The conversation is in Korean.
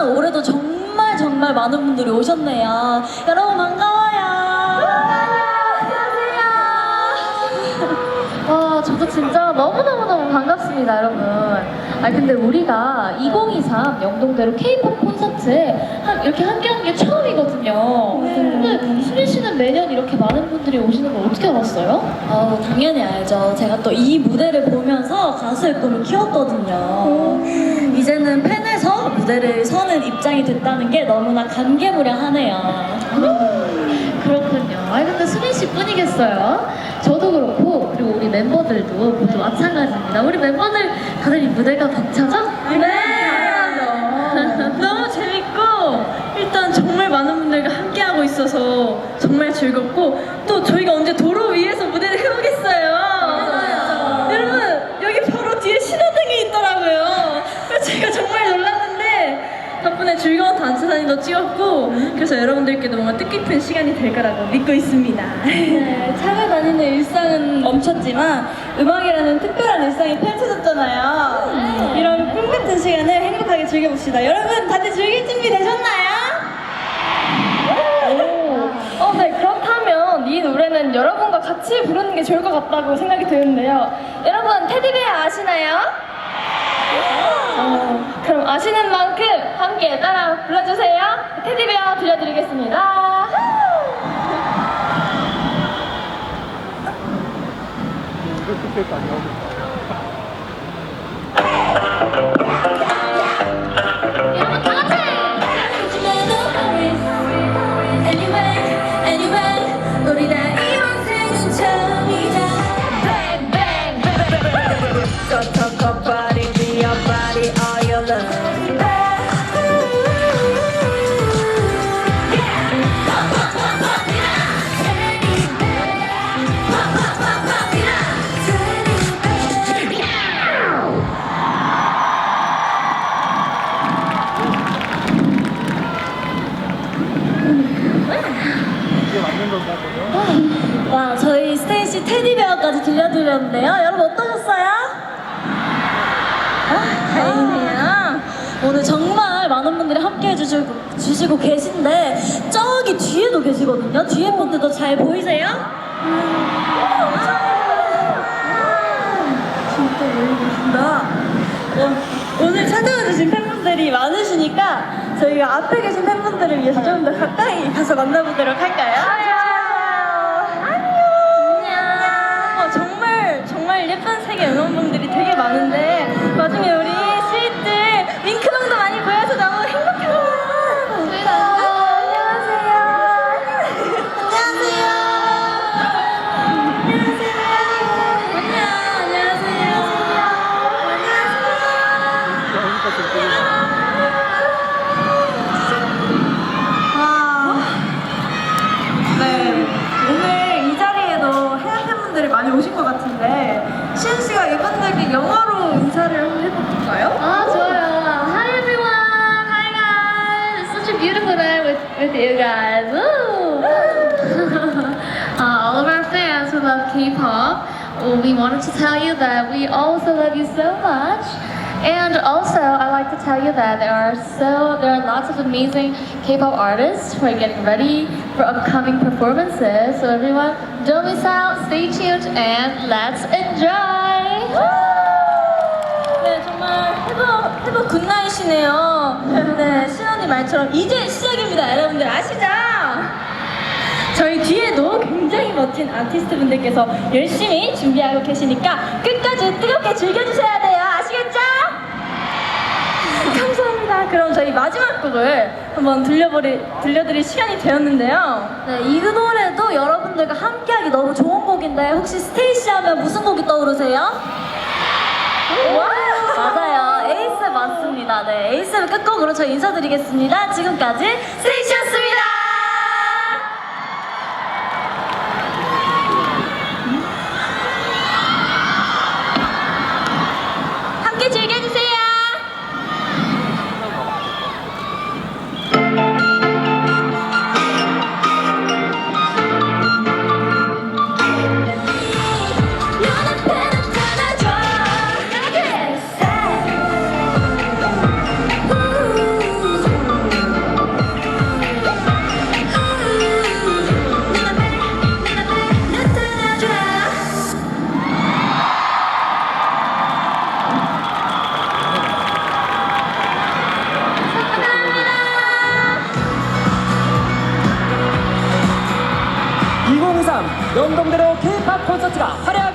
그렇지만 올해도 정말 정말 많은 분들이 오셨네요. 여러분 반가워요. 와, 저도 진짜 너무너무너무 반갑습니다, 여러분. 아 근데 우리가 2023 영동대로 K-pop 콘서트에 한, 이렇게 함께한 게 처음이거든요. 근데 수민 씨는 매년 이렇게 많은 분들이 오시는 걸 어떻게 알았어요? 어, 당연히 알죠. 제가 또 이 무대를 보면서 가수의 꿈을 키웠거든요. 이제는 팬에서 무대를 서는 입장이 됐다는 게 너무나 감개무량하네요. 그렇군요. 아 근데 수민 씨 뿐이겠어요? 저도 그렇고 그리고 우리 멤버들도 모두 마찬가지입니다. 우리 멤버들 다들 이 무대가 벅차죠? 너무 재밌고 일단 정말 많은 분들과 함께하고 있어서 정말 즐겁고 또 저희가 언제 도로 위에서 무대 사진도 찍었고 그래서 여러분들께도 뭔가 뜻깊은 시간이 될 거라고 믿고 있습니다. 네, 차가 다니는 일상은 멈췄지만 음악이라는 특별한 일상이 펼쳐졌잖아요. 이런 꿈 같은 시간을 행복하게 즐겨봅시다. 여러분 다들 즐길 준비 되셨나요? 어, 네. 그렇다면 이 노래는 여러분과 같이 부르는 게 좋을 것 같다고 생각이 드는데요. 여러분, 테디베어 아시나요? 어, 그럼 아시는 만큼 함께 따라 불러주세요. 테디베어 들려드리겠습니다. 스테이시 테디베어까지 들려드렸는데요. 여러분 어떠셨어요? 아, 다행이네요. 오늘 정말 많은 분들이 함께 해주시고 주시고 계신데 저기 뒤에도 계시거든요. 뒤에 분들도 잘 보이세요? 진짜 여기 계신다. 어, 오늘 찾아와 주신 팬분들이 많으시니까 저희가 앞에 계신 팬분들을 위해서 좀 더 가까이 가서 만나보도록 할까요? A with with you guys. Uh, all of our fans who love K-pop, we wanted to tell you that we also love you so much. And also, I like to tell you that there are so there are lots of amazing K-pop artists who are getting ready for upcoming performances. So everyone, don't miss out. Stay tuned and let's enjoy. 해도 굿나잇이네요. 네, 시연이 말처럼 이제 시작입니다. 여러분들 아시죠? 저희 뒤에도 굉장히 멋진 아티스트 분들께서 열심히 준비하고 계시니까 끝까지 뜨겁게 즐겨주셔야 돼요. 아시겠죠? 감사합니다. 그럼 저희 마지막 곡을 한번 들려버리, 들려드릴 시간이 되었는데요. 네, 이 노래도 여러분들과 함께하기 너무 좋은 곡인데 혹시 스테이시 하면 무슨 곡이 떠오르세요? 맞아요. 맞습니다. 네, 에이스 끝곡으로 저희 인사드리겠습니다. 지금까지 스테이시였습니다. 연동대로 K-팝 콘서트가 화려한